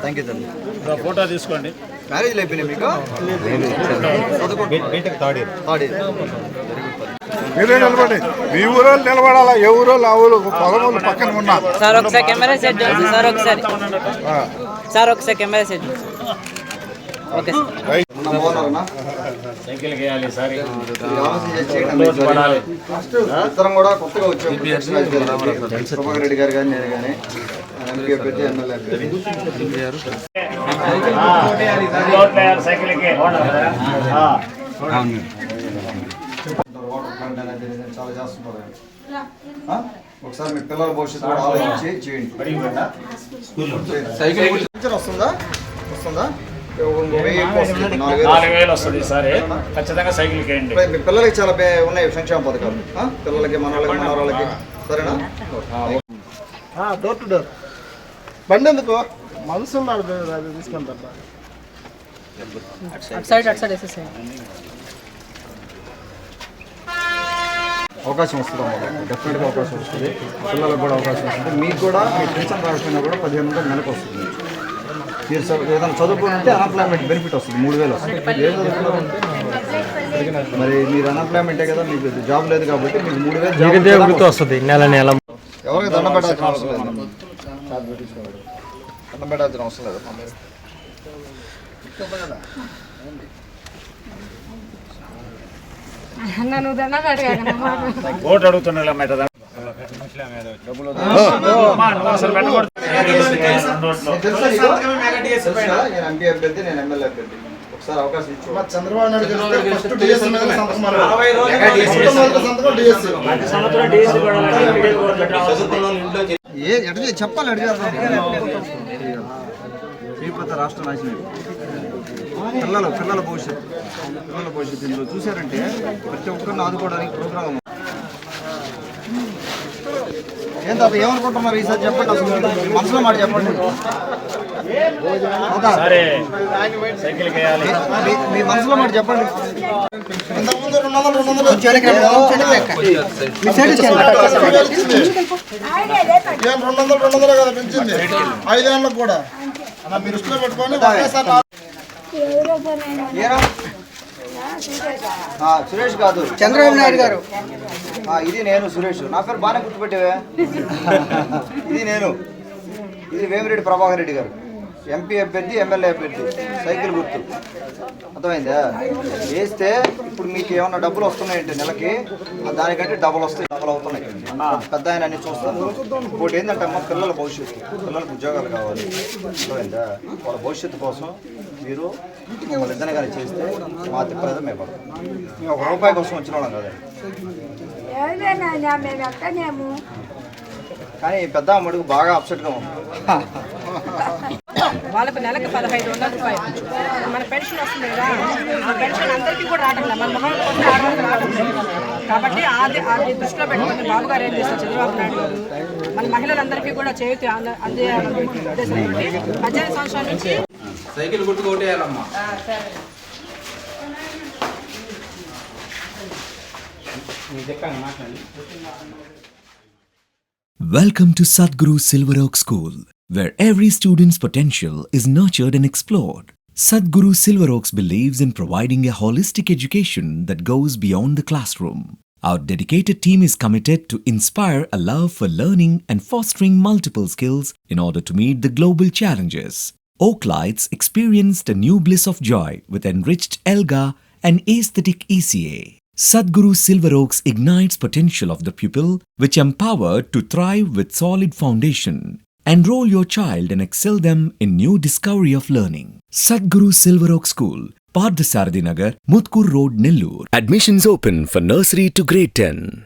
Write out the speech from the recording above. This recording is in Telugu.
థ్యాంక్ యూ తల్లి ఫోటో తీసుకోండి మ్యారేజ్ అయిపోయినాయి మీకు థర్డ్ ఇయర్ థర్డ్ ఇయర్. మీరే నిలబడి. మీ ఊరో నిలబడాలా? ఏ ఊరో? ఆ ఊరు? పొలమూలు పక్కన ఉన్నా. సార్ ఒకసారి కెమెరా సెట్ చేయండి. సార్ ఒకసారి. సార్ ఒకసారి camera set okay cycle sorry. ఇద్దరం కూడా కొత్తగా వచ్చాం ప్రభాకర్ రెడ్డి గారు కానీ నేను కానీ ఎంపీ అభ్యర్థి ఎమ్మెల్యే సైకిల్కి అనేది ఇది చాలా చేస్తున్నారు? ఒకసారి మీ పిల్లల భవిష్యత్తు కూడా ఆలోచించి చేయండి. సైకిల్ వస్తుందా? వస్తుందా. నాలుగు వేలు ఖచ్చితంగా మీ పిల్లలకి చాలా ఉన్నాయి సంక్షేమ పథకాలు? పిల్లలకి మనవాళ్ళకి మనవరాళ్ళకి. సరేనా? డోర్ టు డోర్ బండి ఎందుకు? మనసు ఉన్నాడు అది తీసుకుంటా అటు సైడ్ అటు సైడ్ వేసేసేయండి అవకాశం వస్తుంది డెఫినెట్గా అవకాశం వస్తుంది. పిల్లలకు కూడా అవకాశం వస్తుంది. మీకు కూడా మీ పెన్షన్ రాకపోయినా కూడా పదిహేను వందలు నెలకు వస్తుంది. మీరు చదువు- ఏదైనా చదువుకుని ఉంటే అన్ఎంప్లాయ్మెంట్ బెనిఫిట్ వస్తుంది. మూడు వేలు వస్తుంది. ఏ చదువుకున్నారు? మరి మీరు అన్ఎంప్లాయ్మెంటే కదా మీకు జాబ్ లేదు కాబట్టి మీకు మూడు వేలు వస్తుంది నెల నెల. ఎవరికి దండం పెట్టాల్సిన అవసరం లేదు. దండం పెట్టాల్సిన అవసరం లేదు. నన్ను దండం అడిగాను. ఓటు అడుగుతున్నా ఒకసారి అవకాశం ఇచ్చు చంద్రబాబు నాయుడు ఫస్ట్ డిఎస్సీ మీద సంతకం చెప్పాలి అడిగారు. రాష్ట్ర నాశనం పిల్లల పిల్లల భవిష్యత్తు పిల్లల భవిష్యత్తు ఇందులో చూశారంటే ప్రతి ఒక్కరిని ఆదుకోవడానికి ప్రోగ్రామ్. ఏం తాత ఏమనుకుంటున్నారు? ఈసారి చెప్పండి అసలు మనసులో మాట చెప్పండి. మీ- మనసులో మాట చెప్పండి ఇంతకుముందు రెండు వందలు రెండు వందలు రెండు వందలు రెండు వందలు కదా పెంచింది. ఐదేళ్ళకు కూడా. మీరు దృష్టిలో పెట్టుకొని ఒకేసారి నాలుగు ఏరా? ఆ, సురేష్ కాదు. చంద్రబాబు నాయుడు గారు. ఆ, ఇది నేను సురేష్. నా పేరు బాగానే గుర్తుపెట్టావే? ఇది నేను. ఇది వేమిరెడ్డి ప్రభాకర్ రెడ్డి గారు. ఎంపీ అభ్యర్థి ఎమ్మెల్యే అభ్యర్థి. సైకిల్ గుర్తు. అర్థమైందా? వేస్తే ఇప్పుడు మీకు ఏమన్నా డబ్బులు వస్తున్నాయంటే నెలకి దానికంటే డబ్బులు వస్తాయి డబ్బులు అవుతున్నాయి. పెద్ద ఆయన అన్ని చూస్తాను. ఇంకోటి ఏంటంటే అమ్మ పిల్లల భవిష్యత్తు. పిల్లలకు ఉద్యోగాలు కావాలి. అర్థమైందా? వాళ్ళ భవిష్యత్తు కోసం మీరు మమ్మల్ని కానీ చేస్తే మా తిప్పలేదు మేము పడతాం. మేము ఒక రూపాయి కోసం వచ్చిన వాళ్ళం ఎక్కడేము కానీ పెద్ద అమ్మడికి బాగా అప్సెట్గా ఉంది. వాళ్ళకు నెలకు పదహైదు వందల రూపాయలు. మన పెన్షన్ వస్తుంది కదా. ఆ పెన్షన్ అందరికీ కూడా లేదు. మన మొహం లేదు. కాబట్టి అది అది దృష్టిలో పెట్టుకుని బాబు గారు ఏం చేస్తారు? చంద్రబాబు నాయుడు గారు. మన మహిళలందరికీ కూడా చేతి అంద- అందేయాలనే ఉద్దేశంతో పద్దెనిమిది సంవత్సరాల నుంచి సైకిల్ గుర్తుకు ఓటేయాలమ్మా Welcome to Sadhguru Silver Oak School, where every student's potential is nurtured and explored. Sadhguru Silver Oaks believes in providing a holistic education that goes beyond the classroom. Our dedicated team is committed to inspire a love for learning and fostering multiple skills in order to meet the global challenges. Oaklights experienced a new bliss of joy with enriched ELGA and aesthetic ECA. Sadhguru Silver Oaks ignites potential of the pupil, which empowered to thrive with solid foundation. Enroll your child and excel them in new discovery of learning. Sadhguru Silver Oak School, Pardasarthi Nagar, Mutkur Road, Nellore. Admissions open for nursery to grade 10.